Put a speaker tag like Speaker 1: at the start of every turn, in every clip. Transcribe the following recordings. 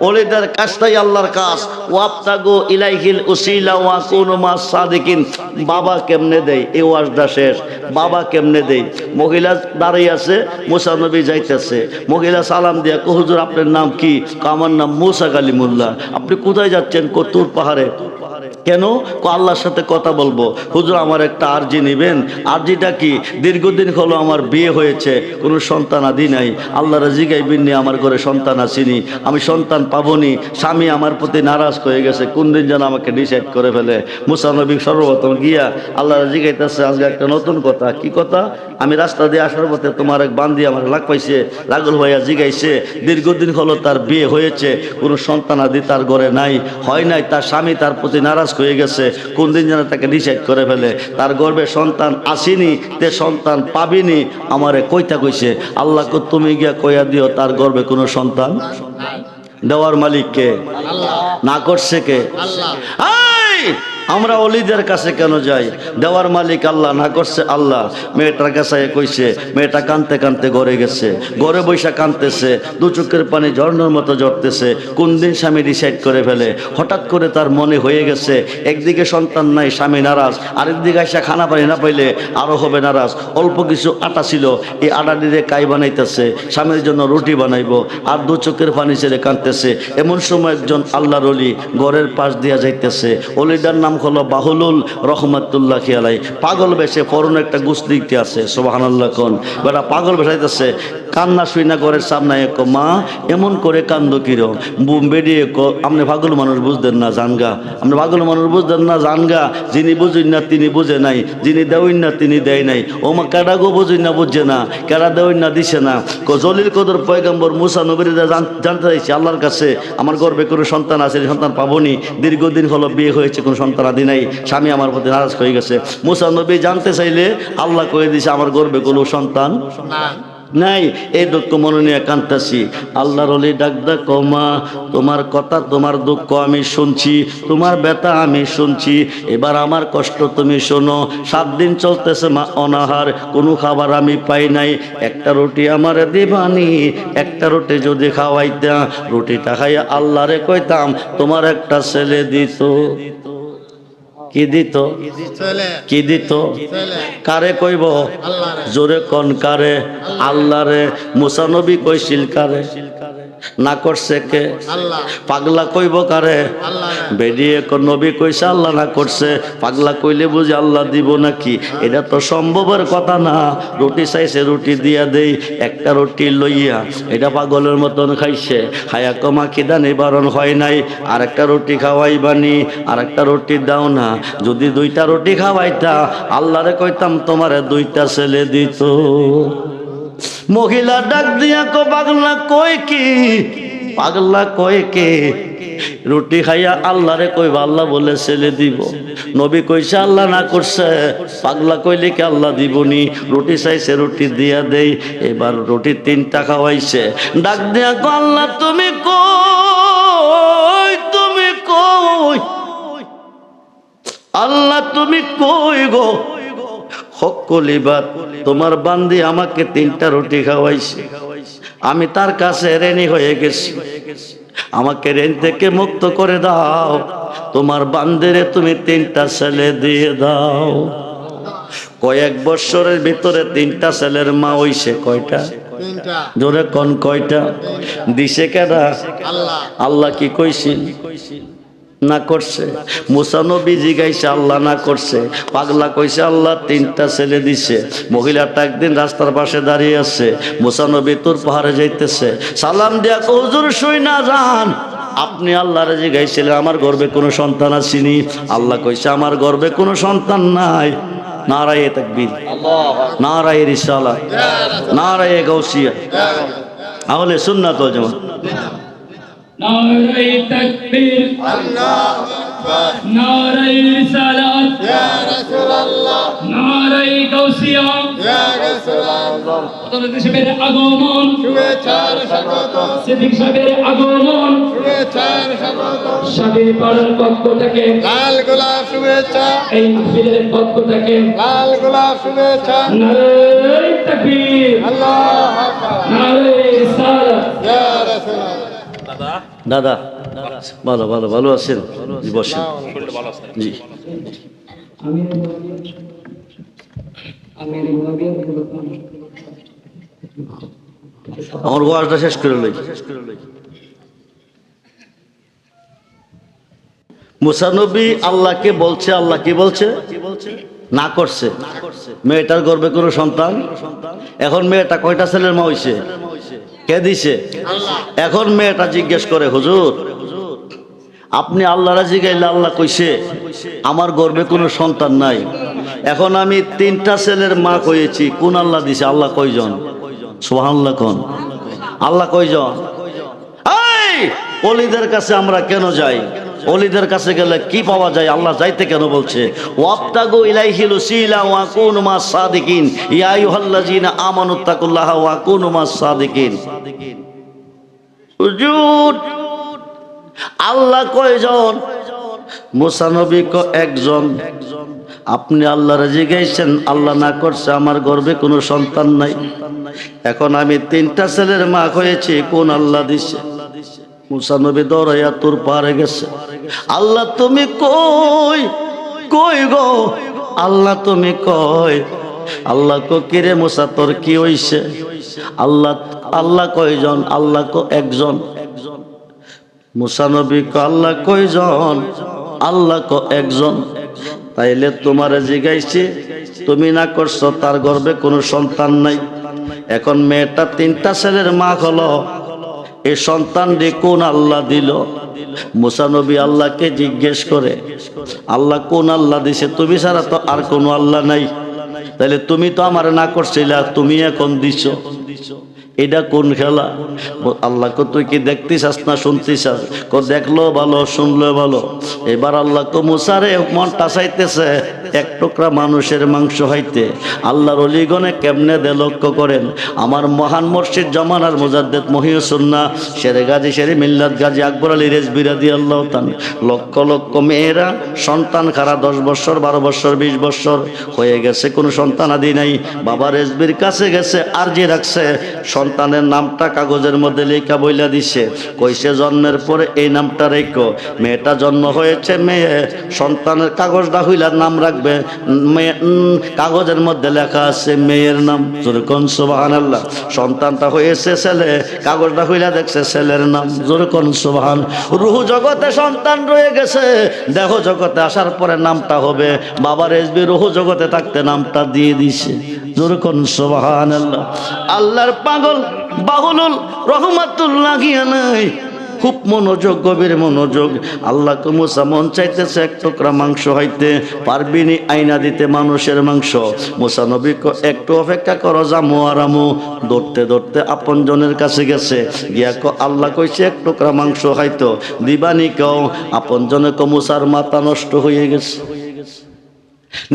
Speaker 1: ওলিদের কাজটাই আল্লাহর কাজ। ওয়াবতাগো ইলাইহিল উসিলা ওয়া কুনু মাস সাদিকিন। বাবা কেমনে দেয়? এই ওয়াজটা শেষ। বাবা কেমনে দেয়? মহিলা দাঁড়িয়ে আছে, মুসা নবী যাইতেছে। মহিলা সালাম দিয়া হুজুর, আপনার নাম কি? আমার নাম মুসা কালিমুল্লাহ। আপনি কোথায় যাচ্ছেন কতুর পাহাড়ে? কেন? আল্লাহর সাথে কথা বলব। হুজুর, আমার একটা আরজি নেবেন। আরজিটা কি? দীর্ঘদিন হলো আমার বিয়ে হয়েছে, কোনো সন্তান আদি নাই। আল্লাহ রাজিগাইবিন নিয়ে আমার ঘরে সন্তান আসিনি আমি সন্তান পাবনি স্বামী আমার প্রতি নারাজ হয়ে গেছে, কোন দিন যেন আমাকে ডিসাইড করে ফেলে। মুসানবী সর্বপ্রথম গিয়া আল্লাহ রাজিগাইতেছে আজকে একটা নতুন কথা। কি কথা? আমি রাস্তা দিয়ে আসার পথে তোমার এক বান্দি আমার লাগ পাইছে লাগল ভাইয়া জিগাইছে, দীর্ঘদিন হলো তার বিয়ে হয়েছে, কোনো সন্তান আদি তার ঘরে নাই, হয় নাই, তার স্বামী তার প্রতি নারাজ হয়ে গেছে কোন দিন যেন তাকে ডিসাইড করে ফেলে। তার গর্বে সন্তান আসিনি তে সন্তান পাবিনি। আমারে কইতা কইছে আল্লাহকে তুমি গিয়া কইয়া দিও তার গর্বে কোনো সন্তান দেওয়ার মালিককে না করছে কে? এই! আমরা অলিদের কাছে কেন যাই? দেওয়ার মালিক আল্লাহ, না করছে আল্লাহ। মেয়েটার কাছে কইছে, মেয়েটা কানতে কানতে ঘরে গেছে ঘরে বৈশা কানতেছে, দু চোখের পানি ঝর্ণার মতো ঝরতেছে, কোন দিন স্বামী ডিসাইড করে ফেলে। হঠাৎ করে তার মনে হয়ে গেছে, একদিকে সন্তান নাই, স্বামী নারাজ, আরেকদিকে আসা খানা পানি না পাইলে আরও হবে নারাজ। অল্প কিছু আটা ছিল, এই আটা দিয়ে কাই বানাইতেছে, স্বামীর জন্য রুটি বানাইবো, আর দু চোখের পানি ছেড়ে কাঁদতেছে এমন সময় একজন আল্লাহর অলি ঘরের পাশ দিয়া যাইতেছে অলিদার নাম হলো বাহুলুল রহমতুল্লাহ খেয়ালাই পাগল বেশে পরনে একটা গুস্তিতে আছে সোবাহান আল্লাহ কোন। বেটা পাগল বেসাইতেছে কান্না শুই না ঘরের সামনে এক মা, এমন করে কান্দ কিরো বুম বেরিয়ে কো, আপনি ভাগল মানুষ বুঝতেন না, জানগা। আপনি ভাগল মানুষ বুঝতেন না, জানগা। যিনি বুঝুন না, তিনি বুঝে নাই। যিনি দেউন না, তিনি দেয় নাই। ও মা, কেডা গো বুঝুন না বুঝছে না। কেডা দেউন না, দিছে না। কো, জলিল কদর পয়গম্বর মুসা নবীর জানতে চাইছি আল্লাহর কাছে, আমার গর্বে কোনো সন্তান আছে সন্তান পাবনি। দীর্ঘদিন হলো বিয়ে হয়েছে, কোনো সন্তান আদি নাই। স্বামী আমার প্রতি নারাজ হয়ে গেছে। মুসা নবী জানতে চাইলে আল্লাহ কয়ে দিছে, আমার গর্বে কোনো সন্তান নাই, এই দুঃখ মনে নিয়ে কান্তাছি আল্লাহর অলি ডাকদা কমা তোমার কথা, তোমার দুঃখ আমি শুনছি, তোমার ব্যথা আমি শুনছি, এবার আমার কষ্ট তুমি শোনো। সাত দিন চলতেছে মা অনাহার, কোনো খাবার আমি পাই নাই। একটা রুটি আমার দিবানি, একটা রুটি যদি খাওয়াইতাম রুটিটা খাইয়া আল্লাহরে কইতাম, তোমার একটা ছেলে দিত। কি দিত? কি দিত? কারে কইব। জোরে কন কারে। আল্লাহরে। মুসানবী কইছিল কারে? না করছে কে? পাগলা কইব কারে। বেরিয়ে কোন নবী কইছে আল্লাহ না করছে। পাগলা কইলে বুঝি আল্লাহ দিব নাকি? এটা তো সম্ভবের কথা না। রুটি চাইছে রুটি দিয়া দেই একটা রুটি লইয়া। এটা পাগলের মতন খাইছে। খায়া কমা খিদা নিবারণ হয় নাই। আর একটা রুটি খাওয়াই বানি আর একটা রুটি দাও না। যদি দুইটা রুটি খাওয়াইতা আল্লাহরে কইতাম তোমারে দুইটা ছেলে দিত। মহিলা ডাক দিয়া কো, পাগলা কই কি? পাগলা কয় কে? রুটি খাইয়া আল্লাহরে কইবা, আল্লাহ বলে ছেলে দিব। নবী কইছে, আল্লাহ না করছে। পাগলা কইলে কি আল্লাহ দিবনি? রুটি চাইছে, রুটি দিয়া দেই। এবার রুটি তিনটা খাওয়াইছে। ডাক দিয়া কো, আল্লাহ তুমি কই তুমি কই? আল্লাহ তুমি কই গো? হকলিবাদ তোমার বান্দি আমাকে তিনটা রুটি খাওয়াইছে। আমি তার কাছে রেনি হয়ে গেছি। আমাকে রেন থেকে মুক্ত করে দাও। তোমার বান্দিরে তুমি তিনটা ছেলে দিয়ে দাও। কয়েক বছরের ভিতরে তিনটা ছেলের মা হইছে কয়টা? জোরে কন কয়টা? দিছে কেডা?
Speaker 2: আল্লাহ।
Speaker 1: আল্লাহ কি কইছিল না করছে। মুসানবী জিগাইছে, আল্লাহ না করছে। পাগলা কইছে, আল্লাহ তিনটা ছেলে দিছে। মহিলাটা একদিন রাস্তার পাশে দাঁড়িয়ে আছে। মুসানবী তোর পাহাড়ে যাইতেছে। সালাম দিয়া হুজুর, শুই না যান আপনি আল্লাহরে জিগাইছিলেন, আমার গর্বে কোনো সন্তান আসেনি। আল্লাহ কইছে, আমার গর্বে কোনো সন্তান নাই। নারায়ে তাকবীর। নারায়ে রিসালাত। নারায়ে গাউসিয়া। তাহলে সুন্নাত জামাত।
Speaker 3: নারাই তাকবীর নারাই রিসালাত নারাই গাউসিয়া হযরত সাহেবের আগমন
Speaker 2: শুভেচ্ছার স্বাগত
Speaker 3: সিদ্দিক সাহেবের আগমন
Speaker 2: শুভেচ্ছার স্বাগত
Speaker 3: সাবির পাড়ার পক্ষ থেকে।
Speaker 2: লাল গোলাপ শুভেচ্ছা
Speaker 3: এই মাহফিলের পক্ষ থেকে।
Speaker 2: লাল গোলাপ শুভেচ্ছা
Speaker 3: নারাই তাকবীর
Speaker 2: আল্লাহ আকবার
Speaker 3: নারাই রিসালাত
Speaker 2: ইয়া রাসূলুল্লাহ
Speaker 1: দাদা? ভালো ভালো ভালো আছেন? বসেন। জি
Speaker 3: আমি আমি
Speaker 1: আমার ওয়াজটা শেষ করে লই। মুসানবী আল্লাহকে বলছে আল্লাহ কি বলছে? না করছে। মেয়েটার গর্বে কোনো সন্তান? এখন মেয়েটা কয়টা ছেলের মা হইছে? কে দিছে? এখন মেয়েটা জিজ্ঞেস করে, হুজুর, আপনি আল্লাহ রাজি গাইলে আল্লাহ কইছে, আমার গর্বে কোনো সন্তান নাই। এখন আমি তিনটা ছেলের মা কয়েছি কোন আল্লাহ দিছে? আল্লাহ কয়জন? সোহান্লাহ কোন? আল্লাহ কয়জন? এই, অলিদের কাছে আমরা কেন যাই? অলিদের কাছে গেলে কি পাওয়া যায়? আল্লাহ যাইতে কেন বলছে? ওয়া আল্লাহ কয়জন? মুসা নবী ক একজন। আপনি আল্লাহর জিগাইছেন আল্লাহ না করছে আমার গর্বে কোনো সন্তান নাই। এখন আমি তিনটা ছেলের মা হয়েছি, কোন আল্লাহ দিছে? মুসা নবী দৌড়াইয়া তোর পারে গেছে। আল্লাহ তুমি কই? কই গো? আল্লাহ তুমি কই? আল্লাহ কো কিরে মুসা, তোর কি হইছে? আল্লাহ আল্লাহ কয়জন? আল্লাহ কো একজন। মুসানবী ক আল্লাহ কয়জন? আল্লাহ ক একজন। তাইলে তোমারে জিগাইছি, তুমি না করছ, তার গর্বে কোনো সন্তান নাই। এখন মেয়েটা তিনটা ছেলের মা হলো। এই রে কোন আল্লাহ দিল? মুসানবী আল্লাহকে জিজ্ঞেস করে, আল্লাহ কোন আল্লাহ দিছে? তুমি ছাড়া তো আর কোনো আল্লাহ নাই। তাহলে তুমি তো আমার না করছিলা তুমি এখন দিছো। এটা কোন খেলা? আল্লাহ কো, তুই কি দেখতিস না শুনতিস কো, দেখল ভালো, শুনলো ভালো। এবার আল্লাহ কো মুসারে মনটা চাইতেছে এক টুকরা মানুষের মাংস হইতে আল্লাহর অলিগণে কেমনে দে লক্ষ্য করেন? আমার মহান মসজিদ জমানার মুজাদ্দেদ মহিউসুন্না, শেরে গাজী, শেরে মিল্লাত গাজী, আকবর আলী রেজ বিরাদি আল্লাহ তান লক্ষ লক্ষ মেয়েরা সন্তান খারা, দশ বছর, বারো বছর, বিশ বছর হয়ে গেছে, কোনো সন্তান আদি নাই। বাবা রেজবির কাছে গেছে, আরজি রাখছে। সন্তানের নামটা কাগজের মধ্যে লেখা বইলা দিছে। কইছে জন্মের পরে এই নামটা রেখো। মেয়েটা জন্ম হয়েছে, মেয়ে সন্তানের কাগজটা হইলার নাম রাখবে। কাগজের মধ্যে লেখা আছে মেয়ের নাম। যেরকম সুবাহান আল্লাহ সন্তানটা হয়েছে ছেলে, কাগজটা হইলা দেখছে ছেলের নাম। যেরকম সুবাহান। রুহু জগতে সন্তান রয়ে গেছে, দেহ জগতে আসার পরে নামটা হবে। বাবার এসবি রুহু জগতে থাকতে নামটা দিয়ে দিছে। যেরকম সুবাহান আল্লাহ আল্লাহর পাগল বাহুলুল রহমাতুল্লাহ নাই খুব মনোযোগ, গভীর মনোযোগ। আল্লাহ কুমুসা মন চাইতেছে এক টুকরা মাংস হইতে পারবিনি আইনা দিতে মানুষের মাংস। মুসা নবী একটু অপেক্ষা করো জামু আরামু। দৌড়তে দৌড়তে আপন জনের কাছে গেছে। গিয়া ক, আল্লাহ কইছে, এক টুকরা মাংস হয়তো দিবানি কেউ আপন জনে কমুসার মাথা নষ্ট হয়ে গেছে।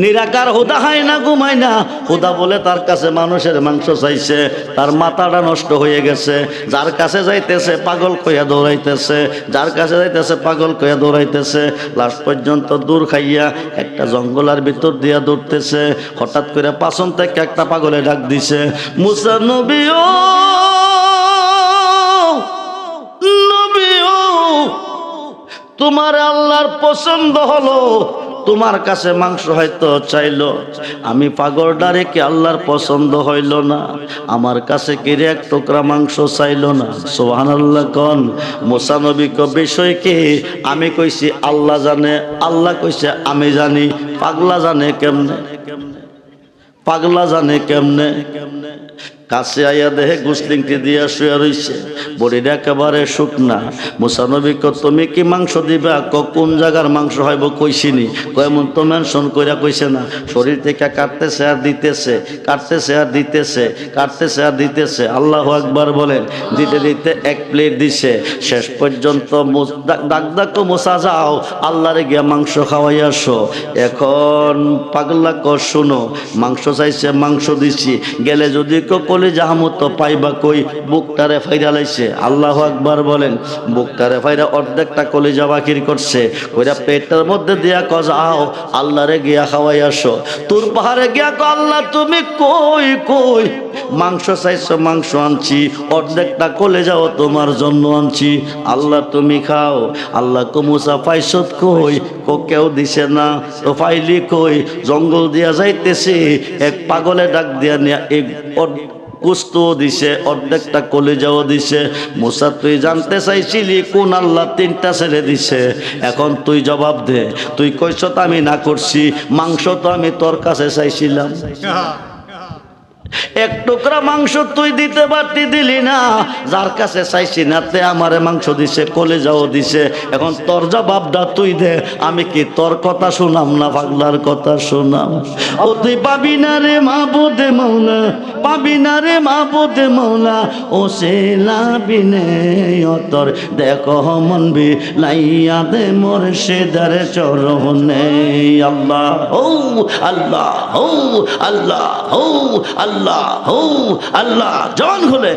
Speaker 1: নিরাকার হুদা হয় না, ঘুমায় না। হুদা বলে তার কাছে মানুষের মাংস চাইছে, তার মাথাটা নষ্ট হয়ে গেছে। যার কাছে যাইতেছে, পাগল কইয়া দৌড়াইতেছে। যার কাছে যাইতেছে, পাগল কইয়া দৌড়াইতেছে। লাস্ট পর্যন্ত দূর খাইয়া একটা জঙ্গলার ভিতর দিয়া দৌড়তেছে। হঠাৎ করে পাছন থেকে একটা পাগলে ডাক দিছে, মুসা নবী ও নবী ও, তোমার আল্লাহর পছন্দ হলো তোমার কাছে মাংস হয়তো চাইলো। আমি পাগলটা রেখে আল্লাহর পছন্দ হইল না? আমার কাছে কিরে এক টুকরা মাংস চাইলো না? সোহান আল্লাহ কন মোসানবী ক বিষয় কি? আমি কইছি, আল্লাহ জানে, আল্লাহ কইছে, আমি জানি। পাগলা জানে কেমনে? পাগলা জানে কেমনে? কাছে আইয়া দেহে গুসলিংটি দিয়া শুয়ে রইছে। বডিটা একেবারে শুকনা। মুসানবী ক তুমি কি মাংস দিবা? ক, কোন জায়গার মাংস হইব কইছিনি? কয়মন তো মেনশন কইরা কইছে না। শরীর থেকে কাটতেছে আর দিতেছে, কাটতেছে আর দিতেছে, কাটতেছে আর দিতেছে। আল্লাহ আকবার বলেন, দিতে দিতে এক প্লেট দিছে। শেষ পর্যন্ত ডাক- মোসা যাও। আল্লাহরে গিয়া মাংস খাওয়াই আসো। এখন পাগলা ক শুনো। মাংস চাইছে, মাংস দিছি। গেলে যদি কো জাহামত পাইবা কই? বুকটারে ফাইরা লাইছে। আল্লাহ আকবার বলেন, বুকটারে ফাইরা অর্ধেকটা কলিজা বাকির করছে। কইরা পেটের মধ্যে দিয়া কজাও আল্লাহরে গিয়া খাওয়াই আসো। তোর পাহাড়ে গিয়া কো আল্লাহ, তুমি কই কই? মাংস চাইছো, মাংস আনছি। অর্ধেকটা কলে যাও তোমার জন্য আনছি। আল্লাহ, তুমি খাও। আল্লাহ কুমুসা পাইছত কই? কেউ দিছে না। তো পাইলি কই? জঙ্গল দিয়া যাইতেছে। এক পাগলে ডাক দিয়া নিয়া, এক অর- দিছে, অর্ধেকটা কলে কলেজাও দিছে। মুসা, তুই জানতে চাইছিলি কোন আল্লাহ তিনটা ছেড়ে দিছে? এখন তুই জবাব দে। তুই কইস তো আমি না করছি, মাংস তো আমি তোর কাছে চাইছিলাম। এক টুকরা মাংস তুই দিতে পারতি দিলি না। যার কাছে চাইছি না তে আমারে মাংস দিছে, কলেজাও দিছে। এখন তোর জবাবটা তুই দে। আমি কি তোর কথা শুনাম না পাগলার কথা শুনাম? ও তুই পাবি না রে মা বোধে মৌলা পাবি না রে মা বোধে মৌলা ও সে লাবিনে অতর, দেখো মন বি লাইয়া দে মোর সে দারে চরণে আল্লাহ ও আল্লাহ ও আল্লাহ ও, আল্লাহ ও আল্লাহ জন খুলে।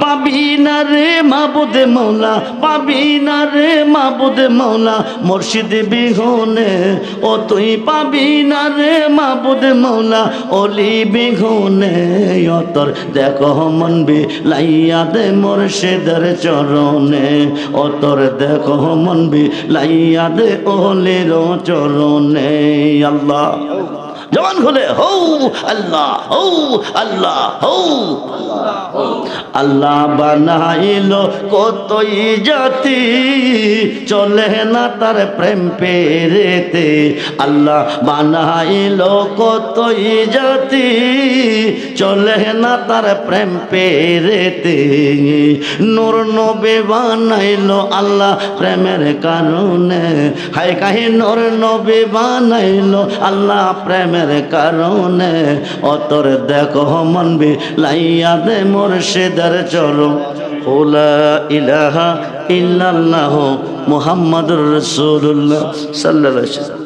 Speaker 1: পাবি না রে মাবুদে মৌলা পাবি না রে মাবুদে মৌলা মুর্শিদ বিহনে, ও তুই পাবি না রে মাবুদে মৌলা অলি বিহনে অতর দেখো মন বি লাইয়া দে মুর্শিদের চরণে অতর দেখো মন বি লাইয়া দে ওলের চরণে, আল্লাহ। জবান খুলে, হৌ আল্লাহ হৌ আল্লাহ হৌ। আল্লাহ বানাইল কতই জাতি, চলে না তার প্রেম পেরেতে। আল্লাহ বানাইল কতই জাতি, চলে না তার প্রেম পেরেতে। নূর নবে বানাইল আল্লাহ প্রেমের কারণে। হায় কাহি নূর নবে বানাইল আল্লাহ প্রেমের কারণে অতর দেখো মনবি লাইয়া দে মুর্শিদের চলো ওলা ইলাহা ইল্লাল্লাহ মুহাম্মাদুর রাসূলুল্লাহ সাল্লাল্লাহু আলাইহি ওয়াসাল্লাম।